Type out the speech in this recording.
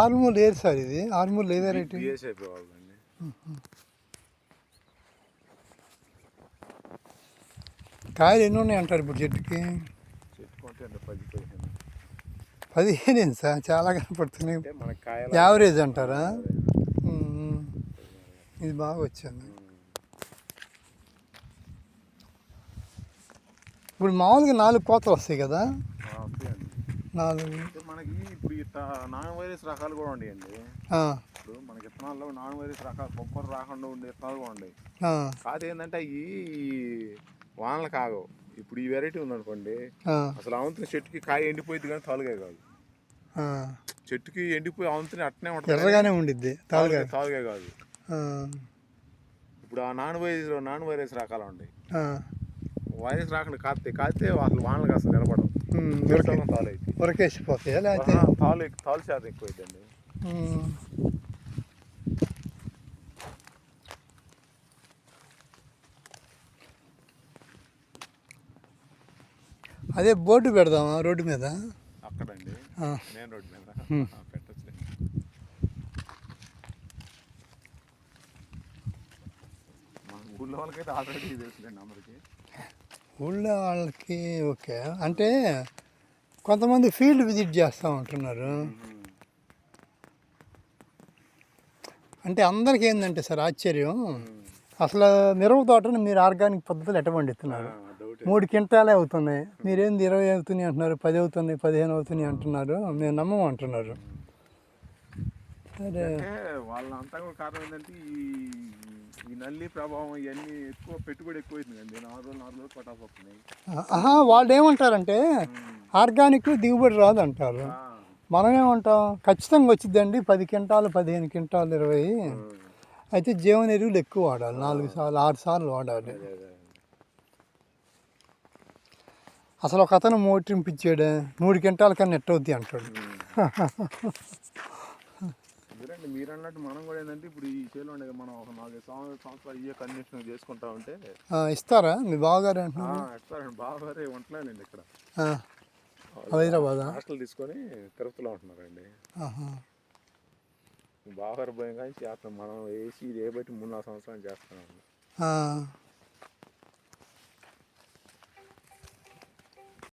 ఆర్మూల్ ఏది సార్ ఇది. Variety BS అయిపోవాలండి కాయలు ఎన్ని ఉన్నాయి అంటారు ఇప్పుడు చెట్టుకి? పదిహేను. ఏంటి సార్? చాలా కనపడుతున్నాయి. యావరేజ్ అంటారా. ఇది బాగా వచ్చింది ఇప్పుడు మామూలుగా నాలుగు కోతలు వస్తాయి కదా. నాలుగు. మనకి ఇప్పుడు నాన్ వైరస్ రకాలు కూడా ఉన్నాయండి ఆ, ఇప్పుడు మనకి విత్తనాల్లో నాన్ వైరస్ రకాలు బొబ్బరు రాకుండా ఉండే విత్తనాలు కూడా ఆ, కాదు ఏంటంటే అవి వానలు కాగవు ఇప్పుడు ఈ వెరైటీ ఉందనుకోండి ఆ, అసలు అవంతుని చెట్టుకి కాయ ఎండిపోయింది కానీ తాలుగా కాదు. చెట్టుకి ఎండిపోయి అవంతుని అట్నే ఉంటుంది. ఎర్రగానే ఉండిద్ది తాలుగా తాలుగా కాదు. ఇప్పుడు ఆ నాన్ వైరస్ నాన్ వైరస్ రకాలు ఆ. వైరస్ రాకుండా కాస్తే కాస్తే అసలు వానలు కాస్త నిలబడవు. ఉరకేసిపోతాయా లేకపోతే? తాలు తాలు శాతం ఎక్కువ అవుతుంది. అదే బోర్డు పెడదామా రోడ్డు మీద? అక్కడండి. ఆ, మెయిన్ రోడ్ మీద. పెట్టచ్చు మన ఊళ్ళో వాళ్ళకైతే ఆల్రెడీ తెలుసులేండి అందరికి. ఊళ్ళో వాళ్ళకి ఓకే. అంటే కొంతమంది ఫీల్డ్ విజిట్ చేస్తూ ఉంటున్నారు. అంటే అందరికీ ఏంటంటే సార్ ఆశ్చర్యం. అసలు మిరప తోటను మీరు ఆర్గానిక్ పద్ధతులు ఎట్ట పండిస్తున్నారు? మూడు క్వింటాలే అవుతున్నాయి. మీరేంది ఇరవై అవుతున్నాయి అంటున్నారు పది అవుతున్నాయి పదిహేను అవుతున్నాయి అంటున్నారు మేము నమ్మము అంటున్నారు. సరే. వాళ్ళంతా కారణం ఏంటంటే ఈ ఈ నల్లి ప్రభావం ఇవన్నీ ఎక్కువ పెట్టుబడి ఎక్కువ అవుతుంది అండి నాలుగు రోజులు నాలుగు రోజులు వస్తున్నాయి ఆహా వాళ్ళు ఏమంటారంటే ఆర్గానిక్ దిగుబడి రాదు అంటారు మనం ఏమంటాం ఖచ్చితంగా వచ్చిందండి పది క్వింటాలు పదిహేను క్వింటాలు ఇరవై. అయితే జీవన ఎరువులు ఎక్కువ వాడాలి. నాలుగు సార్లు ఆరు సార్లు వాడాలి. అసలు ఒక అతను మోటరింపిచ్చాడు మూడు క్వింటాల కన్నా నెట్ అవుద్ది అంటాడు అదేనండి మీరు అన్నట్టు మనం కూడా ఏంటంటే ఇప్పుడు ఈ చేలో ఉండే మనం ఒక నాలుగైదు సంవత్సరాలు సంవత్సరాలు ఇయ్యే కండిషన్ చేసుకుంటా ఉంటే ఆ, ఇస్తారా? మీ బావగారు అంటున్నారు. ఎట్లాండి బాగారే ఉంటలేనండి ఇక్కడ. ఆ, హైదరాబాదా? హాస్టల్ తీసుకొని తిరుపతిలో ఉంటున్నారండి. ఆహా. బాగారు భయం కానీ చేస్తాం మనం వేసి ఇది ఏ బట్టి మూడు నాలుగు సంవత్సరాలు చేస్తున్నాం. ఆ,